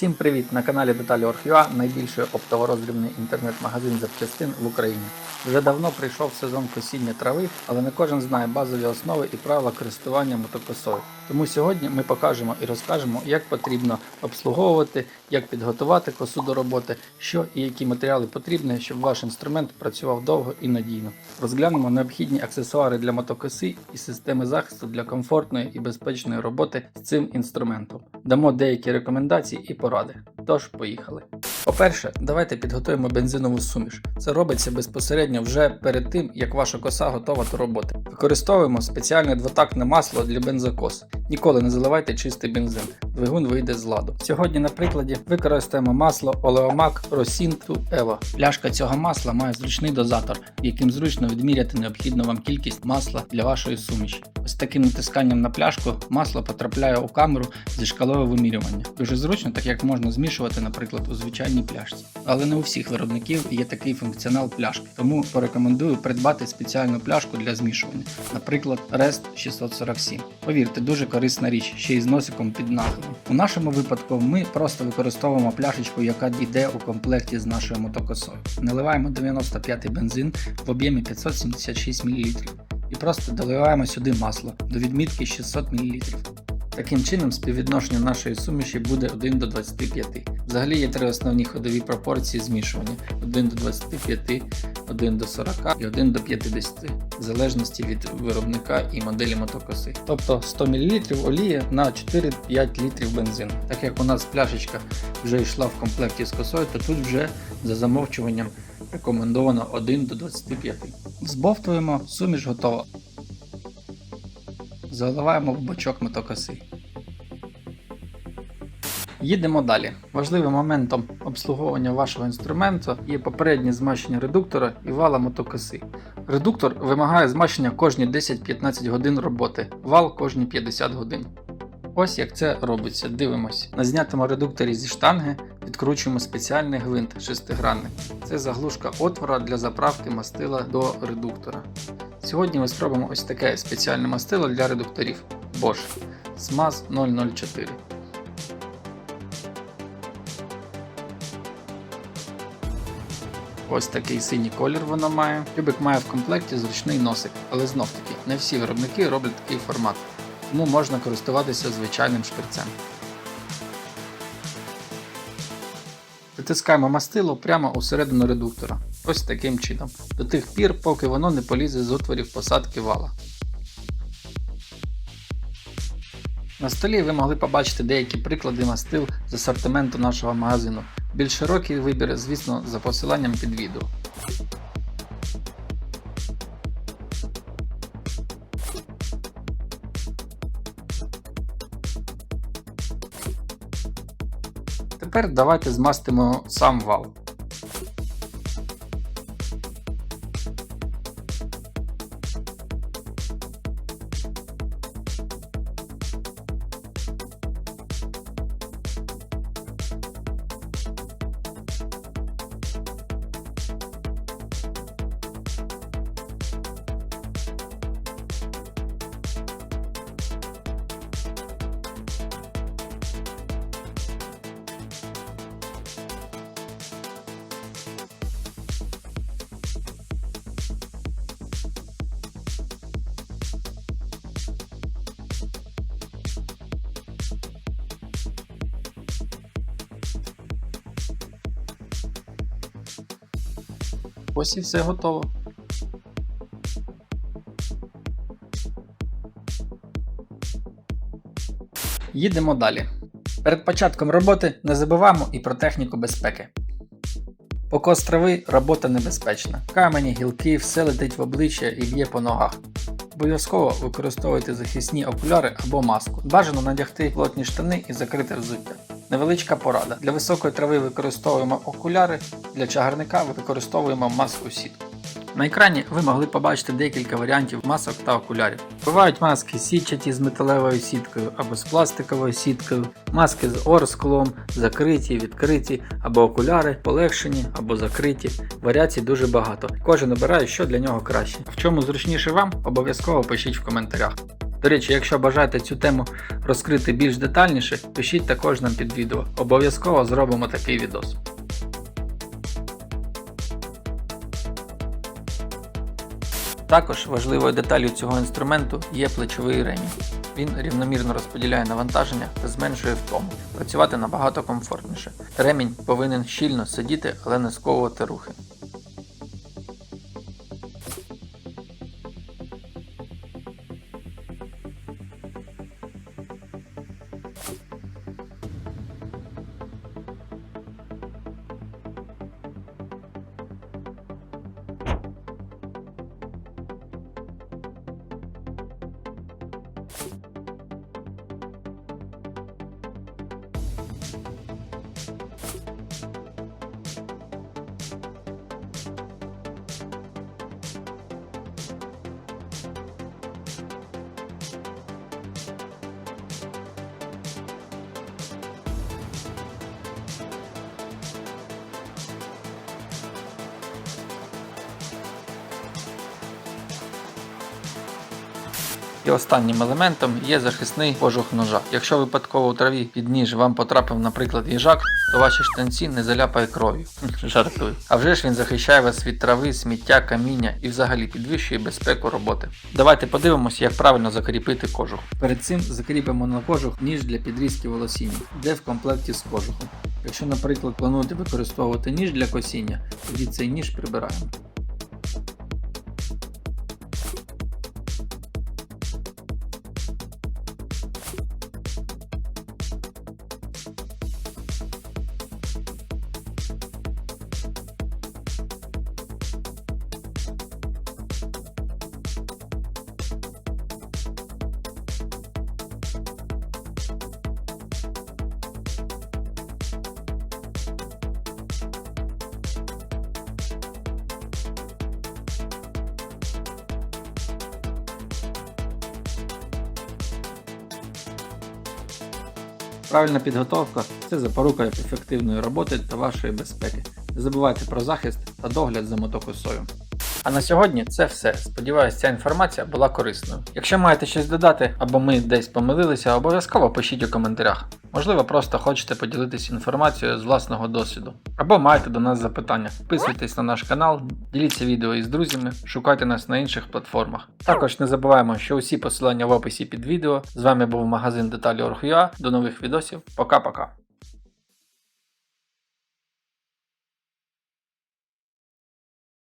Всім привіт! На каналі Деталі Орфюа, найбільший оптово-роздрібний інтернет-магазин запчастин в Україні. Вже давно прийшов сезон косіння трави, але не кожен знає базові основи і правила користування мотокосою. Тому сьогодні ми покажемо і розкажемо, як потрібно обслуговувати, як підготувати косу до роботи, що і які матеріали потрібні, щоб ваш інструмент працював довго і надійно. Розглянемо необхідні аксесуари для мотокоси і системи захисту для комфортної і безпечної роботи з цим інструментом. Дамо деякі рекомендації і поради. Тож, поїхали. По-перше, давайте підготуємо бензинову суміш. Це робиться безпосередньо вже перед тим, як ваша коса готова до роботи. Використовуємо спеціальне двотактне масло для бензокос. Ніколи не заливайте чистий бензин, двигун вийде з ладу. Сьогодні на прикладі використаємо масло Oleomac Rosin Evo. Пляшка цього масла має зручний дозатор, яким зручно відміряти необхідну вам кількість масла для вашої суміші. Ось таким натисканням на пляшку масло потрапляє у камеру зі шкалою вимірювання. Дуже зручно, так як можна змішувати, наприклад, у звичайній пляшці. Але не у всіх виробників є такий функціонал пляшки, тому порекомендую придбати спеціальну пляшку для змішування, наприклад, REST 647. Повірте, дуже корисна річ, ще й з носиком під наглом. У нашому випадку ми просто використовуємо пляшечку, яка йде у комплекті з нашою мотокосою. Наливаємо 95 бензин в об'ємі 576 мл і просто доливаємо сюди масло до відмітки 600 мл. Таким чином, співвідношення нашої суміші буде 1 до 25. Взагалі є три основні ходові пропорції змішування: 1 до 25, 1 до 40 і 1 до 50, в залежності від виробника і моделі мотокоси. Тобто 100 мл олії на 4-5 літрів бензину. Так як у нас пляшечка вже йшла в комплекті з косою, то тут вже за замовчуванням рекомендовано 1 до 25. Збовтуємо, суміш готова. Заливаємо в бочок мотокоси. Їдемо далі. Важливим моментом обслуговування вашого інструменту є попереднє змащення редуктора і вала мотокоси. Редуктор вимагає змащення кожні 10-15 годин роботи, вал кожні 50 годин. Ось як це робиться. Дивимось. На знятому редукторі зі штанги відкручуємо спеціальний гвинт шестигранник. Це заглушка отвора для заправки мастила до редуктора. Сьогодні ми спробуємо ось таке спеціальне мастило для редукторів Bosch SMAZ 004. Ось такий синій колір воно має. Тюбик має в комплекті зручний носик, але знов таки не всі виробники роблять такий формат, тому можна користуватися звичайним шприцем. Притискаємо мастило прямо у середину редуктора. Ось таким чином. До тих пір, поки воно не полізе з отворів посадки вала. На столі ви могли побачити деякі приклади мастил з асортименту нашого магазину. Більш широкий вибір, звісно, за посиланням під відео. Тепер давайте змастимо сам вал. Ось і все готово. Їдемо далі. Перед початком роботи не забуваємо і про техніку безпеки. Покос трави робота небезпечна. Камені, гілки, все летить в обличчя і б'є по ногах. Обов'язково використовуйте захисні окуляри або маску. Бажано надягти плотні штани і закрите взуття. Невеличка порада. Для високої трави використовуємо окуляри, для чагарника використовуємо маску сітку. На екрані ви могли побачити декілька варіантів масок та окулярів. Бувають маски сітчаті з металевою сіткою або з пластиковою сіткою, маски з орсклом, закриті, відкриті, або окуляри, полегшені або закриті. Варіацій дуже багато. Кожен обирає, що для нього краще. В чому зручніше вам, обов'язково пишіть в коментарях. До речі, якщо бажаєте цю тему розкрити більш детальніше, пишіть також нам під відео. Обов'язково зробимо такий відос. Також важливою деталлю цього інструменту є плечовий ремінь. Він рівномірно розподіляє навантаження та зменшує втому. Працювати набагато комфортніше. Ремінь повинен щільно сидіти, але не сковувати рухи. І останнім елементом є захисний кожух ножа. Якщо випадково у траві під ніж вам потрапив, наприклад, їжак, то ваші штанці не заляпає кров'ю. Жартую. А вже ж він захищає вас від трави, сміття, каміння і взагалі підвищує безпеку роботи. Давайте подивимося, як правильно закріпити кожух. Перед цим закріпимо на кожух ніж для підрізки волосіння, де в комплекті з кожухом. Якщо, наприклад, плануєте використовувати ніж для косіння, тоді цей ніж прибираємо. Правильна підготовка це запорука ефективної роботи та вашої безпеки. Не забувайте про захист та догляд за мотокосою. А на сьогодні це все. Сподіваюсь, ця інформація була корисною. Якщо маєте щось додати або ми десь помилилися, обов'язково пишіть у коментарях. Можливо, просто хочете поділитися інформацією з власного досвіду. Або маєте до нас запитання. Підписуйтесь на наш канал, діліться відео із друзями, шукайте нас на інших платформах. Також не забуваємо, що усі посилання в описі під відео. З вами був магазин Деталі Орг.ua. До нових відосів. Пока-пока.